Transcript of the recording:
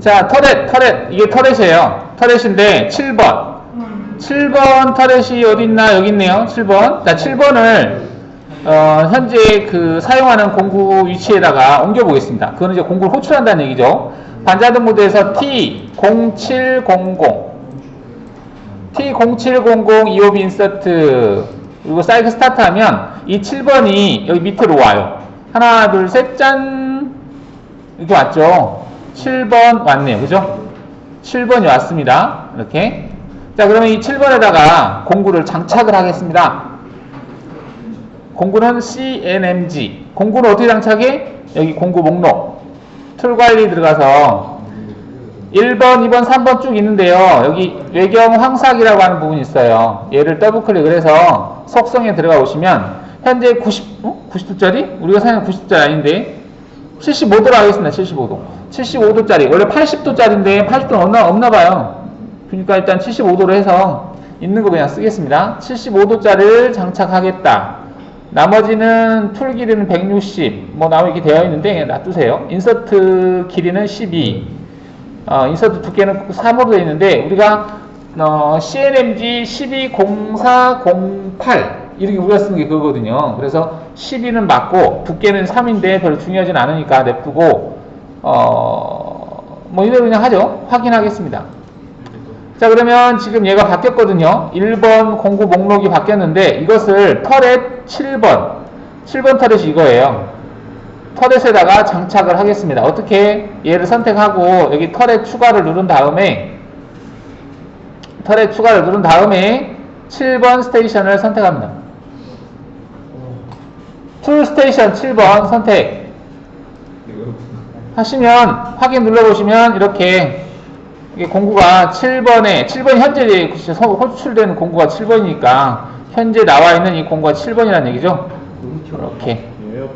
자, 터렛, 터렛. 이게 터렛이에요. 터렛인데 7번. 7번 터렛이 어디 있나? 여기 있네요. 7번. 자, 7번을 어, 현재 그 사용하는 공구 위치에다가 옮겨 보겠습니다. 그거는 이제 공구를 호출한다는 얘기죠. 반자동 모드에서 T0700 T0700 EOB 인서트 그리고 사이클 스타트 하면 이 7번이 여기 밑으로 와요. 하나, 둘, 셋, 짠! 이렇게 왔죠. 7번 왔네요. 그죠? 7번이 왔습니다. 이렇게. 자, 그러면 이 7번에다가 공구를 장착을 하겠습니다. 공구는 CNMG. 공구는 어떻게 장착해? 여기 공구 목록. 툴 관리 들어가서 1번, 2번, 3번 쭉 있는데요. 여기 외경 황삭이라고 하는 부분이 있어요. 얘를 더블 클릭을 해서 속성에 들어가 보시면 현재 90, 어? 90도짜리? 우리가 사용하는 90도짜리 아닌데 75도로 하겠습니다. 75도. 75도짜리. 원래 80도짜리인데 80도는 없나, 없나 봐요. 그러니까 일단 75도로 해서 있는 거 그냥 쓰겠습니다. 75도짜리를 장착하겠다. 나머지는 툴 길이는 160, 뭐 나무 이렇게 되어 있는데 놔두세요. 인서트 길이는 12, 어, 인서트 두께는 3으로 되어 있는데 우리가 어, CNMG 120408 이렇게 우리가 쓰는 게 그거거든요. 그래서 12는 맞고 두께는 3인데 별로 중요하진 않으니까 냅두고 어, 뭐 이대로 그냥 하죠. 확인하겠습니다. 자 그러면 지금 얘가 바뀌었거든요 1번 공구 목록이 바뀌었는데 이것을 터렛 7번 7번 터렛이 이거예요 터렛에다가 장착을 하겠습니다 어떻게 얘를 선택하고 여기 터렛 추가를 누른 다음에 터렛 추가를 누른 다음에 7번 스테이션을 선택합니다 툴 스테이션 7번 선택 하시면 확인 눌러보시면 이렇게 공구가 7번에 7번이 현재 호출되는 공구가 7번이니까 현재 나와 있는 이 공구가 7번이라는 얘기죠. 이렇게 예.